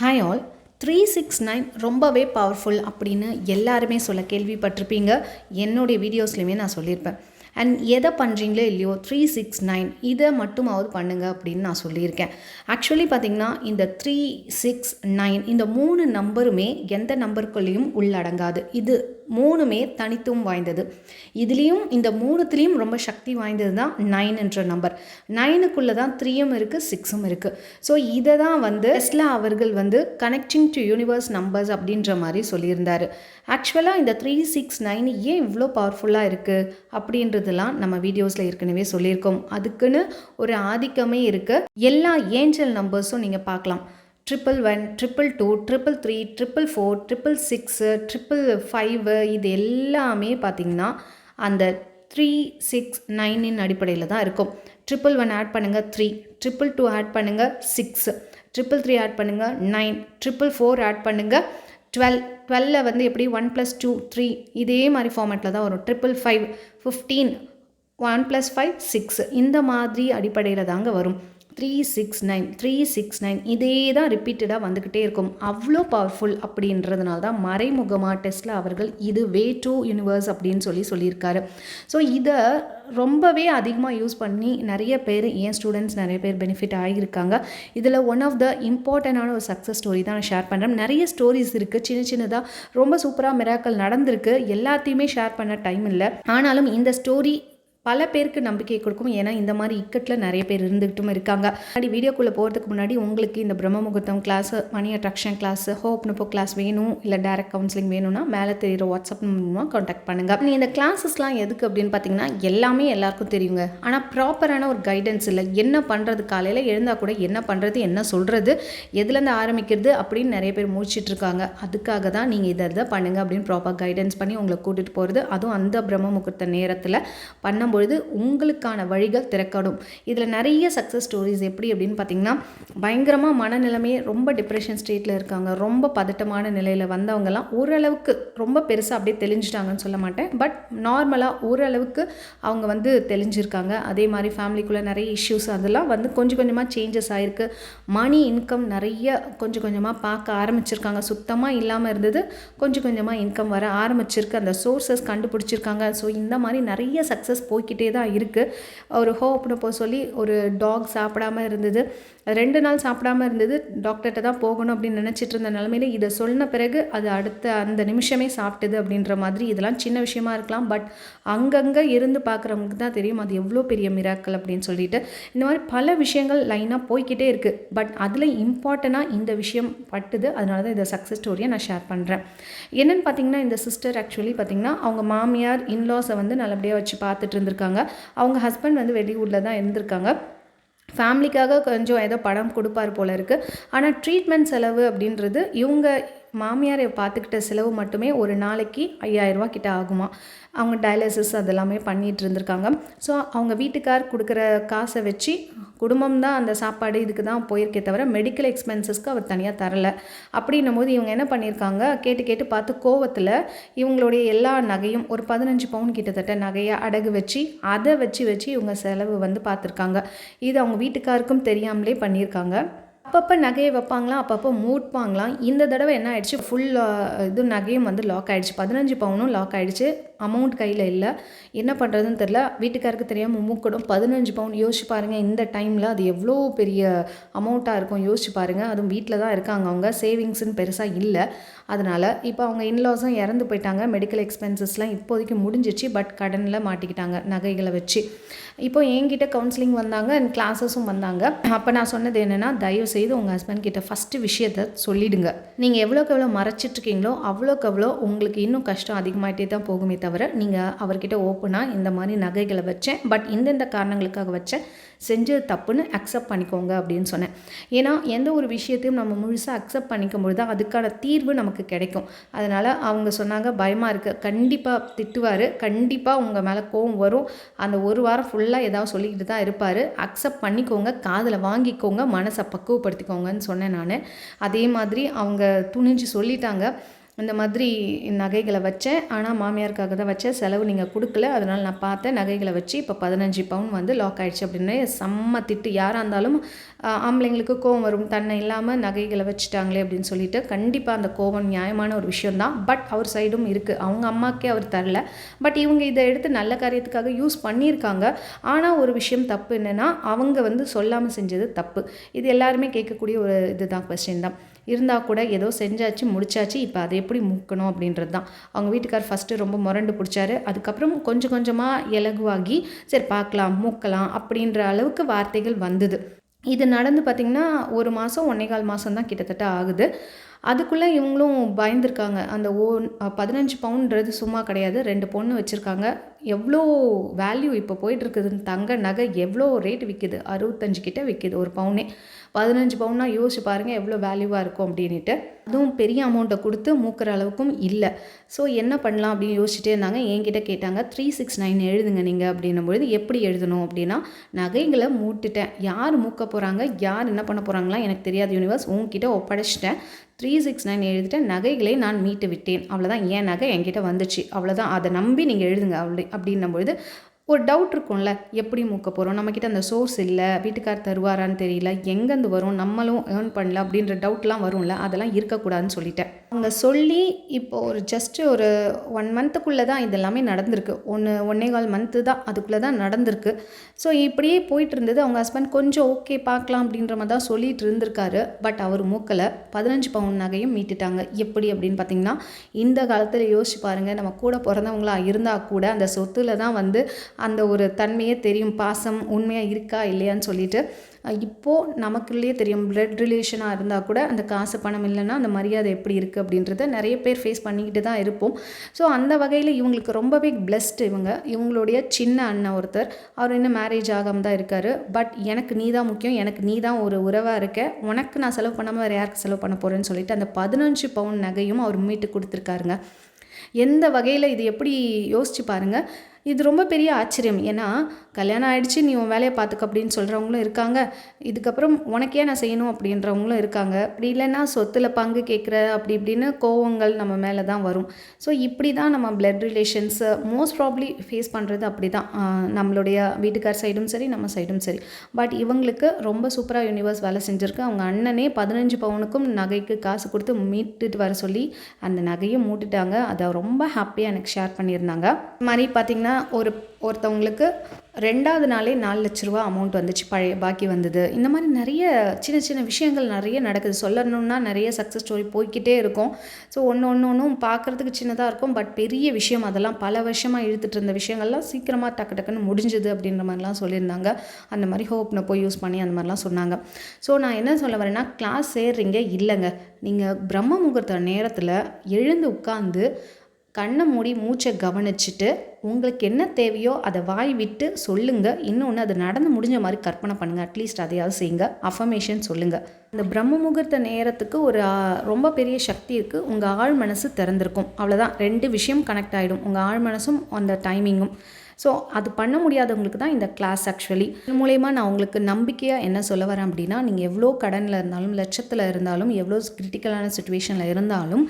Hi all three six nine ரொம்பவே powerful அப்படின்னு எல்லாருமே சொல்ல கேள்விப்பட்டிருப்பீங்க. என்னுடைய வீடியோஸ்லையுமே நான் சொல்லியிருப்பேன். அண்ட் எதை பண்ணுறீங்களோ இல்லையோ த்ரீ சிக்ஸ் நைன் இதை மட்டுமாவது பண்ணுங்க அப்படின்னு நான் சொல்லியிருக்கேன். ஆக்சுவலி பார்த்தீங்கன்னா இந்த த்ரீ சிக்ஸ் நைன் இந்த மூணு நம்பருமே எந்த நம்பருக்குள்ளேயும் உள்ளடங்காது. இது மூணுமே தனித்துவம் வாய்ந்தது. இதுலேயும் இந்த மூணுத்துலேயும் ரொம்ப சக்தி வாய்ந்தது தான் நைன் என்ற நம்பர் நைனுக்குள்ளே தான் த்ரீயும் இருக்குது சிக்ஸும் இருக்குது ஸோ இதை தான் வந்து டெஸ்லா அவர்கள் வந்து கனெக்டிங் டு யூனிவர்ஸ் நம்பர்ஸ் அப்படின்ற மாதிரி சொல்லியிருந்தார். ஆக்சுவலாக இந்த த்ரீ சிக்ஸ் நைன் ஏன் இவ்வளோ பவர்ஃபுல்லாக இருக்குது அப்படின்றதெல்லாம் நம்ம வீடியோஸில் ஏற்கனவே சொல்லியிருக்கோம். அதுக்குன்னு ஒரு ஆதிக்கமே இருக்குது எல்லா ஏஞ்சல் நம்பர்ஸும் நீங்கள் பார்க்கலாம். Triple one triple two triple three triple four triple six triple five இது எல்லாமே பார்த்திங்கன்னா அந்த த்ரீ சிக்ஸ் நைனின் அடிப்படையில் தான் இருக்கும். ட்ரிப்பிள் ஒன் ஆட் பண்ணுங்கள் த்ரீ ட்ரிப்பிள் டூ ஆட் பண்ணுங்கள் சிக்ஸு ட்ரிப்பிள் த்ரீ ஆட் பண்ணுங்கள் நைன் ட்ரிப்பிள் ஃபோர் ஆட் பண்ணுங்கள் டுவெல் டுவெல்ல வந்து எப்படி ஒன் ப்ளஸ் டூ த்ரீ இதே மாதிரி ஃபார்மேட்டில் தான் வரும். Triple five fifteen one plus five six இந்த மாதிரி அடிப்படையில் தாங்க வரும். Three six nine three six nine இதே தான் ரிப்பீட்டடாக வந்துக்கிட்டே இருக்கும். அவ்வளோ பவர்ஃபுல் அப்படின்றதுனால தான் மறைமுகமாக டெஸ்ட்டில் அவர்கள் இது வே டு யூனிவர்ஸ் அப்படின்னு சொல்லி சொல்லியிருக்காரு. ஸோ இதை ரொம்பவே அதிகமாக யூஸ் பண்ணி நிறைய பேர் என் ஸ்டூடெண்ட்ஸ் நிறைய பேர் பெனிஃபிட் ஆகியிருக்காங்க. இதில் ஒன் ஆஃப் த இம்பார்ட்டண்டான ஒரு சக்ஸஸ் ஸ்டோரி தான் நான் ஷேர் பண்ணுறேன் நிறைய ஸ்டோரிஸ் இருக்குது சின்ன சின்னதாக ரொம்ப சூப்பராக மிராக்கள் நடந்திருக்கு. எல்லாத்தையுமே ஷேர் பண்ண டைம் இல்லை. ஆனாலும் இந்த ஸ்டோரி பல பேருக்கு நம்பிக்கை கொடுக்கும். ஏன்னா இந்த மாதிரி இக்கட்டில் நிறைய பேர் இருந்துகிட்டும் இருக்காங்க. முன்னாடி வீடியோக்குள்ளே போகிறதுக்கு முன்னாடி உங்களுக்கு இந்த பிரம்ம முகூர்த்தம் class money attraction class hope நுப்போ class வேணும் இல்லை டேரக்ட் கவுன்சிலிங் வேணும்னா மேலே தெரியுற வாட்ஸ்அப் மூலமாக காண்டாக்ட் பண்ணுங்கள் நீ இந்த கிளாஸஸ்லாம் எதுக்கு அப்படின்னு பார்த்தீங்கன்னா எல்லாமே எல்லாருக்கும் தெரியுங்க. ஆனால் ப்ராப்பரான ஒரு கைடன்ஸ் இல்லை. என்ன பண்ணுறது காலையில் எழுந்தால் கூட என்ன பண்ணுறது என்ன சொல்கிறது எதுலேருந்து ஆரம்பிக்கிறது அப்படின்னு நிறைய பேர் முடிச்சிட்டு இருக்காங்க. அதுக்காக தான் நீங்கள் இதை இதை பண்ணுங்கள் அப்படின்னு ப்ராப்பர் கைடன்ஸ் பண்ணி உங்களை கூட்டிகிட்டு போகிறது அதுவும் அந்த பிரம்ம முகூர்த்த நேரத்தில் பண்ணும்போது பொழுது உங்களுக்கான வழிகள் திறக்கணும். இதில் நிறைய சக்ஸஸ் ஸ்டோரிஸ் எப்படி அப்படின்னு பார்த்தீங்கன்னா பயங்கரமாக மனநிலைமையே ரொம்ப டிப்ரெஷன் ஸ்டேட்டில் இருக்காங்க. ரொம்ப பதட்டமான நிலையில் வந்தவங்கலாம் ஓரளவுக்கு ரொம்ப பெருசாக அப்படியே தெளிஞ்சிட்டாங்கன்னு சொல்ல மாட்டேன். பட் நார்மலாக ஓரளவுக்கு அவங்க வந்து தெளிஞ்சிருக்காங்க. அதே மாதிரி ஃபேமிலிக்குள்ளே நிறைய இஷ்யூஸ் அதெல்லாம் வந்து கொஞ்சம் கொஞ்சமாக சேஞ்சஸ் ஆகிருக்கு மணி இன்கம் நிறைய கொஞ்சம் கொஞ்சமாக பார்க்க ஆரம்பிச்சிருக்காங்க. சுத்தமாக இல்லாமல் இருந்தது கொஞ்சம் கொஞ்சமாக இன்கம் வர ஆரம்பிச்சிருக்கு. அந்த சோர்ஸஸ் கண்டுபிடிச்சிருக்காங்க. ஸோ இந்த மாதிரி நிறைய சக்ஸஸ் போய் போய்கிட்டே தான் இருக்குது ஒரு ஹோப்னு போக சொல்லி ஒரு டாக் சாப்பிடாம இருந்தது. ரெண்டு நாள் சாப்பிடாம இருந்தது. டாக்டர்கிட்ட தான் போகணும் அப்படின்னு நினச்சிட்டு இருந்த நிலமையில இதை சொன்ன பிறகு அது அடுத்த அந்த நிமிஷமே சாப்பிட்டது அப்படின்ற மாதிரி இதெல்லாம் சின்ன விஷயமா இருக்கலாம். பட் அங்கங்கே இருந்து பார்க்குறவங்களுக்கு தான் தெரியும் அது எவ்வளோ பெரிய மிராக்கள் அப்படின்னு சொல்லிட்டு. இந்த மாதிரி பல விஷயங்கள் லைனாக போய்கிட்டே இருக்குது பட் அதில் இம்பார்ட்டண்ட்டாக இந்த விஷயம் பட்டுது. அதனால தான் இதை சக்ஸஸ் ஸ்டோரியை நான் ஷேர் பண்ணுறேன் என்னென்னு பார்த்தீங்கன்னா இந்த சிஸ்டர் ஆக்சுவலி பார்த்திங்கன்னா அவங்க மாமியார் இன்லாஸை வந்து நல்லபடியாக வச்சு பார்த்துட்டு இருந்திருக்காங்க. அவங்க ஹஸ்பண்ட் வந்து வெளியூரில் தான் இருந்திருக்காங்க. ஃபேமிலிக்காக கொஞ்சம் ஏதோ படம் கொடுப்பார் போல இருக்குது ஆனால் ட்ரீட்மெண்ட் செலவு அப்படின்றது இவங்க மாமியாரை பார்த்துக்கிட்ட செலவு மட்டுமே ஒரு நாளைக்கு ஐயாயிரரூவா கிட்ட ஆகுமா? அவங்க டயாலிசிஸ் அதெல்லாமே பண்ணிகிட்டு இருந்திருக்காங்க. ஸோ அவங்க வீட்டுக்கார் கொடுக்குற காசை வச்சு குடும்பம் தான் அந்த சாப்பாடு இதுக்கு தான் போயிருக்கே தவிர மெடிக்கல் எக்ஸ்பென்சஸ்க்கு அவர் தனியாக தரலை. அப்படின்னும் போது இவங்க என்ன பண்ணியிருக்காங்க? கேட்டு கேட்டு பார்த்து கோவத்தில் இவங்களுடைய எல்லா நகையும் ஒரு பதினஞ்சு பவுன் கிட்டத்தட்ட நகையை அடகு வச்சு அதை வச்சு வச்சு இவங்க செலவு வந்து பார்த்துருக்காங்க. இது அவங்க வீட்டுக்காருக்கும் தெரியாமலே பண்ணியிருக்காங்க. அப்பப்போ நகையை வைப்பாங்களாம் அப்பப்போ மூட்பாங்களாம் இந்த தடவை என்ன ஆயிடுச்சு? ஃபுல் இது நகையும் வந்து லாக் ஆகிடுச்சு பதினஞ்சு பவுனும் லாக் ஆகிடுச்சு அமௌண்ட் கையில் இல்லை. என்ன பண்ணுறதுன்னு தெரில வீட்டுக்காருக்கு தெரியாமல் மூக்கடும் பதினஞ்சு பவுன் யோசிச்சு பாருங்கள் இந்த டைமில் அது எவ்வளோ பெரிய அமௌண்ட்டாக இருக்கும் யோசிச்சு பாருங்கள் அதுவும் வீட்டில் தான் இருக்காங்க அவங்க. சேவிங்ஸ்னு பெருசாக இல்லை. அதனால் இப்போ அவங்க இன்லாஸும் இறந்து போயிட்டாங்க. மெடிக்கல் எக்ஸ்பென்சஸ்லாம் இப்போதைக்கு முடிஞ்சிச்சு. பட் கடனில் மாட்டிக்கிட்டாங்க. நகைகளை வச்சு. இப்போ என்கிட்ட கவுன்சிலிங் வந்தாங்க. அண்ட் கிளாஸஸும் வந்தாங்க. அப்போ நான் சொன்னது என்னென்னா தயவு செய்து உங்கள் ஹஸ்பண்ட் கிட்ட ஃபஸ்ட்டு விஷயத்த சொல்லிடுங்க. நீங்கள் எவ்வளோக்கு எவ்வளோ மறைச்சிட்ருக்கீங்களோ அவ்வளோக்கு எவ்வளோ உங்களுக்கு இன்னும் கஷ்டம் அதிகமாகிட்டே தான் போகுமே தவிர தவிர நீங்கள் அவர்கிட்ட ஓப்பனாக இந்த மாதிரி நகைகளை வச்சேன். பட் இந்தந்த காரணங்களுக்காக வச்சேன் செஞ்சது தப்புன்னு அக்செப்ட் பண்ணிக்கோங்க அப்படின்னு சொன்னேன். ஏன்னா எந்த ஒரு விஷயத்தையும் நம்ம முழுசாக அக்செப்ட் பண்ணிக்கும் பொழுது அதுக்கான தீர்வு நமக்கு கிடைக்கும். அதனால் அவங்க சொன்னாங்க பயமாக இருக்குது கண்டிப்பாக திட்டுவார். கண்டிப்பாக உங்கள் மேலே கோவம் வரும். அந்த ஒரு வாரம் ஃபுல்லாக ஏதாவது சொல்லிக்கிட்டு தான் இருப்பார். அக்செப்ட் பண்ணிக்கோங்க. காதில் வாங்கிக்கோங்க. மனசை பக்குவப்படுத்திக்கோங்கன்னு சொன்னேன் நான். அதே மாதிரி அவங்க துணிஞ்சு சொல்லிட்டாங்க. இந்த மாதிரி நகைகளை வச்சேன். ஆனால் மாமியாருக்காக தான் வச்சேன். செலவு நீங்கள் கொடுக்கல. அதனால் நான் பார்த்தேன் நகைகளை வச்சு இப்போ பதினஞ்சு பவுன் வந்து லாக் ஆகிடுச்சு அப்படின்னு. செம்ம திட்டு. யாராக இருந்தாலும் ஆம்பளைங்களுக்கு கோவம் வரும். தன்னை இல்லாமல் நகைகளை வச்சுட்டாங்களே அப்படின்னு சொல்லிட்டு கண்டிப்பாக அந்த கோவம் நியாயமான ஒரு விஷயந்தான் பட் அவர் சைடும் இருக்குது அவங்க அம்மாக்கே அவர் தரல. பட் இவங்க இதை எடுத்து நல்ல காரியத்துக்காக யூஸ் பண்ணியிருக்காங்க. ஆனால் ஒரு விஷயம் தப்பு என்னென்னா அவங்க வந்து சொல்லாமல் செஞ்சது தப்பு. இது எல்லாருமே கேட்கக்கூடிய ஒரு இதுதான் கொஸ்டின் தான். இருந்தால் கூட ஏதோ செஞ்சாச்சு முடிச்சாச்சு இப்போ அதே எப்படி மூக்கணும் அப்படின்றது தான். அவங்க வீட்டுக்கார் ஃபஸ்ட்டு ரொம்ப முரண்டு பிடிச்சாரு. அதுக்கப்புறம் கொஞ்சம் கொஞ்சமாக இலகுவாகி சரி பார்க்கலாம் மூக்கலாம் அப்படின்ற அளவுக்கு வார்த்தைகள் வந்தது. இது நடந்து பார்த்திங்கன்னா ஒரு மாதம் ஒன்னே கால் மாதம் தான் கிட்டத்தட்ட ஆகுது. அதுக்குள்ளே இவங்களும் பயந்துருக்காங்க. அந்த ஓ பதினஞ்சு பவுன்றது சும்மா கிடையாது. ரெண்டு பொண்ணு வச்சுருக்காங்க. எவ்வளோ வேல்யூ இப்போ போயிட்டுருக்குதுன்னு தங்க நகை எவ்வளோ ரேட் விற்கிது அறுபத்தஞ்சு கிட்டே விற்கிது ஒரு பவுனே. பதினஞ்சு பவுன்னா யோசிச்சு பாருங்கள் எவ்வளோ வேல்யூவாக இருக்கும் அப்படின்ட்டு அதுவும் பெரிய அமௌண்ட்டை கொடுத்து மூக்கிற அளவுக்கும் இல்லை. ஸோ என்ன பண்ணலாம் அப்படின்னு யோசிச்சுட்டே இருந்தாங்க. என்கிட்ட கேட்டாங்க த்ரீ சிக்ஸ் நைன் எழுதுங்க நீங்கள் அப்படின்னும் பொழுது எப்படி எழுதணும்? அப்படின்னா நகைகளை மூட்டுட்டேன். யார் மூக்க போகிறாங்க யார் என்ன பண்ண போகிறாங்களா எனக்கு தெரியாது யூனிவர்ஸ் உங்ககிட்ட ஒப்படைச்சிட்டேன். த்ரீ சிக்ஸ் நைன் எழுதிட்டேன். நகைகளை நான் மீட்டு விட்டேன். அவ்வளோதான் என் நகை என்கிட்ட வந்துச்சு. அவ்வளோதான் அதை நம்பி நீங்கள் எழுதுங்க அப்படி அப்படின்னும் பொழுது ஒரு டவுட் இருக்கும்ல எப்படி மூக்க போகிறோம் நம்மக்கிட்ட அந்த சோர்ஸ் இல்லை வீட்டுக்கார் தருவாரான்னு தெரியல எங்கேருந்து வரும் நம்மளும் ஏர்ன் பண்ணல அப்படின்ற டவுட்லாம் வரும்ல அதெல்லாம் இருக்கக்கூடாதுன்னு சொல்லிட்டேன். அவங்க சொல்லி இப்போ ஒரு ஜஸ்ட்டு ஒரு ஒன் மந்த்துக்குள்ளே தான் இது எல்லாமே நடந்திருக்கு. ஒன்று ஒன்னே கால் மந்த்து தான் அதுக்குள்ளே தான் நடந்திருக்கு. ஸோ இப்படியே போயிட்டு இருந்தது அவங்க ஹஸ்பண்ட் கொஞ்சம் ஓகே பார்க்கலாம் அப்படின்ற மாதிரி தான் சொல்லிட்டு இருந்திருக்காரு. பட் அவர் மூக்கலை பதினஞ்சு பவுன் நகையும் மீட்டுட்டாங்க. எப்படி அப்படின்னு பார்த்தீங்கன்னா இந்த காலத்தில் யோசிச்சு பாருங்கள் நம்ம கூட பிறந்தவங்களா இருந்தால் கூட அந்த சொத்துல தான் வந்து அந்த ஒரு தன்மையே தெரியும் பாசம் உண்மையாக இருக்கா இல்லையான்னு சொல்லிட்டு. இப்போது நமக்குள்ளேயே தெரியும் பிளட் ரிலேஷனாக இருந்தால் கூட அந்த காசு பணம் இல்லைன்னா அந்த மரியாதை எப்படி இருக்குது அப்படின்றத நிறைய பேர் ஃபேஸ் பண்ணிக்கிட்டு தான் இருப்போம். ஸோ அந்த வகையில் இவங்களுக்கு ரொம்பவே பிளஸ்ட் இவங்க. இவங்களுடைய சின்ன அண்ணன் ஒருத்தர் அவர் இன்னும் மேரேஜ் ஆகாம தான் இருக்கார். பட் எனக்கு நீ தான் முக்கியம் எனக்கு நீ தான் ஒரு உறவாக இருக்க. உனக்கு நான் செலவு பண்ணாமல் வேறு யாருக்கு செலவு பண்ண போகிறேன்னு சொல்லிட்டு அந்த பதினஞ்சு பவுன் நகையும் அவர் மீட்டு கொடுத்துருக்காருங்க. எந்த வகையில் இது எப்படி யோசிச்சு பாருங்கள் இது ரொம்ப பெரிய ஆச்சரியம். ஏன்னா கல்யாணம் ஆகிடுச்சு நீ உன் வேலையை பார்த்துக்க அப்படின்னு சொல்கிறவங்களும் இருக்காங்க. இதுக்கப்புறம் உனக்கே நான் செய்யணும் அப்படின்றவங்களும் இருக்காங்க. அப்படி இல்லைன்னா சொத்தில் பங்கு கேட்குற அப்படி இப்படின்னு கோவங்கள் நம்ம மேலே தான் வரும். ஸோ இப்படி தான் நம்ம பிளட் ரிலேஷன்ஸை மோஸ்ட் ப்ராப்ளி ஃபேஸ் பண்ணுறது அப்படி தான் நம்மளுடைய வீட்டுக்கார் சைடும் சரி நம்ம சைடும் சரி. பட் இவங்களுக்கு ரொம்ப சூப்பராக யூனிவர்ஸ் வேலை செஞ்சுருக்கு. அவங்க அண்ணனே பதினஞ்சு பவுனுக்கும் நகைக்கு காசு கொடுத்து மீட்டுட்டு வர சொல்லி அந்த நகையை மூட்டுட்டாங்க. அதை ரொம்ப ஹாப்பியாக எனக்கு ஷேர் பண்ணியிருந்தாங்க. மாதிரி பார்த்திங்கன்னா ஒரு ஒருத்தவங்களுக்கு ரெண்டாவது நாளே நாலு லட்ச ரூபா அமௌண்ட் வந்துச்சு பழைய பாக்கி வந்தது. இந்த மாதிரி நிறைய சின்ன சின்ன விஷயங்கள் நிறைய நடக்குது. சொல்லணும்னா நிறைய சக்ஸஸ் ஸ்டோரி போய்க்கிட்டே இருக்கும். ஸோ ஒன்று ஒன்று ஒன்றும் பார்க்குறதுக்கு சின்னதாக இருக்கும். பட் பெரிய விஷயம் அதெல்லாம் பல வருஷமாக இழுத்துட்டு இருந்த விஷயங்கள்லாம் சீக்கிரமாக டக்கு டக்குன்னு முடிஞ்சுது அப்படின்ற மாதிரிலாம் சொல்லியிருந்தாங்க. அந்த மாதிரி ஹோப்னை போய் யூஸ் பண்ணி அந்த மாதிரிலாம் சொன்னாங்க. ஸோ நான் என்ன சொல்ல வரேன்னா கிளாஸ் சேர்றீங்க இல்லைங்க. நீங்கள் பிரம்ம முகூர்த்த நேரத்தில் எழுந்து உட்காந்து கண்ணை மூடி மூச்சை கவனிச்சுட்டு உங்களுக்கு என்ன தேவையோ அதை வாய் விட்டு சொல்லுங்கள் இன்னொன்று அது நடந்து முடிஞ்ச மாதிரி கற்பனை பண்ணுங்கள் அட்லீஸ்ட் அதையாவது செய்யுங்க. அஃபர்மேஷன் சொல்லுங்கள் இந்த பிரம்ம முகூர்த்த நேரத்துக்கு ஒரு ரொம்ப பெரிய சக்தி இருக்குது உங்கள் ஆழ் மனசு திறந்திருக்கும். அவ்வளோதான் ரெண்டு விஷயம் கனெக்ட் ஆகிடும் உங்கள் ஆழ் மனசும் அந்த டைமிங்கும் ஸோ அது பண்ண முடியாதவங்களுக்கு தான் இந்த கிளாஸ் ஆக்சுவலி இது மூலயமா நான் உங்களுக்கு நம்பிக்கையாக என்ன சொல்ல வரேன் அப்படின்னா நீங்கள் எவ்வளோ கடனில் இருந்தாலும் லட்சத்தில் இருந்தாலும் எவ்வளோ கிரிட்டிக்கலான சுச்சுவேஷனில் இருந்தாலும்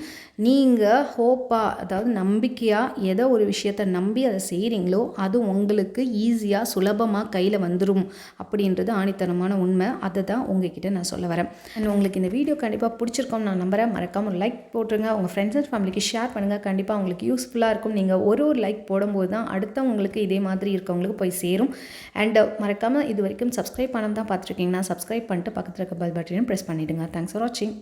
நீங்கள் ஹோப்பாக அதாவது நம்பிக்கையாக ஏதோ ஒரு விஷயத்தை நம்பி அதை செய்கிறீங்களோ அது உங்களுக்கு ஈஸியாக சுலபமாக கையில் வந்துடும் அப்படின்றது ஆணித்தனமான உண்மை. அதை தான் உங்ககிட்ட நான் சொல்ல வரேன். அண்ட் உங்களுக்கு இந்த வீடியோ கண்டிப்பாக பிடிச்சிருக்கோம் நான் நம்புகிறேன் மறக்காம ஒரு லைக் போட்டுருங்க. உங்கள் ஃப்ரெண்ட்ஸ் அண்ட் ஃபேமிலிக்கு ஷேர் பண்ணுங்கள் கண்டிப்பாக உங்களுக்கு யூஸ்ஃபுல்லாக இருக்கும். நீங்கள் ஒரு ஒரு லைக் போடும்போது தான் அடுத்தவங்களுக்கு இதே மாதிரி இருக்கவங்களுக்கு போய் சேரும். அண்ட் மறக்காமல் இது வரைக்கும் சப்ஸ்கிரைப் பண்ணாம தான் பார்த்துருக்கீங்கன்னா சப்ஸ்கிரைப் பண்ணிட்டு பக்கத்தில் இருக்க பெல் பட்டனையும் ப்ரெஸ் பண்ணிவிடுங்க தேங்க்ஸ் ஃபார் வாட்சிங்